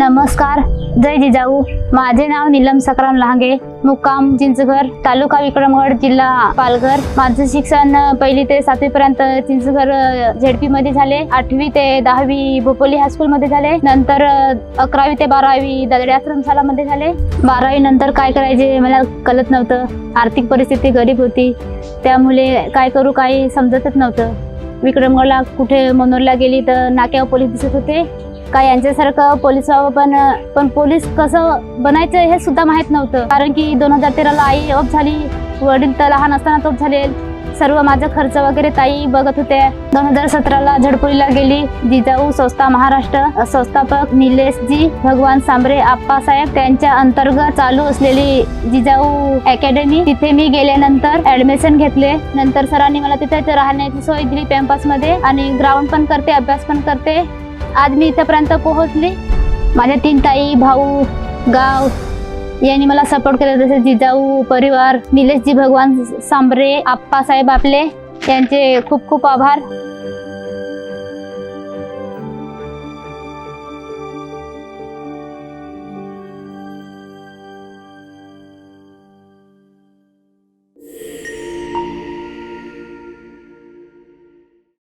नमस्कार जय जिजाऊ. माझे नाव नीलम सकराम लहांगे. मुक्काम चिंचघर तालुका विक्रमगड जिल्हा पालघर. माझं शिक्षण पहिली ते सातवी पर्यंत चिंचघर झेडपी मध्ये झाले. आठवी ते दहावी भोपोली हायस्कूल मध्ये झाले. नंतर अकरावी ते बारावी दगडे आश्रमशाला मध्ये झाले. बारावी नंतर काय करायचे मला कळत नव्हतं. आर्थिक परिस्थिती गरीब होती. त्यामुळे काय करू काही समजतच नव्हतं. विक्रमगडला कुठे मनोरला गेली तर नाक्यावर पोलीस दिसत होते. का यांच्यासारखं पोलीस व्हावं पण पण पोलीस कसं बनायचं हे सुद्धा माहीत नव्हतं. कारण की दोन हजार तेराला आई अप झाली वडील तर लहान असताना तोप झाले. सर्व माझा खर्च वगैरे ताई बघत होते. दोन हजार सतराला झडपुरीला गेली जिजाऊ संस्था महाराष्ट्र संस्थापक निलेशजी भगवान सांबरे आप्पासाहेब त्यांच्या अंतर्गत चालू असलेली जिजाऊ अकॅडमी तिथे मी गेल्यानंतर ऍडमिशन घेतले. नंतर सरांनी मला तिथे राहण्याची सोय दिली कॅम्पसमध्ये आणि ग्राउंड पण करते अभ्यास पण करते. आज मी इथंपर्यंत पोहोचली. माझ्या तीन ताई भाऊ गाव यांनी मला सपोर्ट केला. जसे जिजाऊ परिवार निलेशजी भगवान सांबरे आप्पासाहेब आपले यांचे खूप खूप आभार.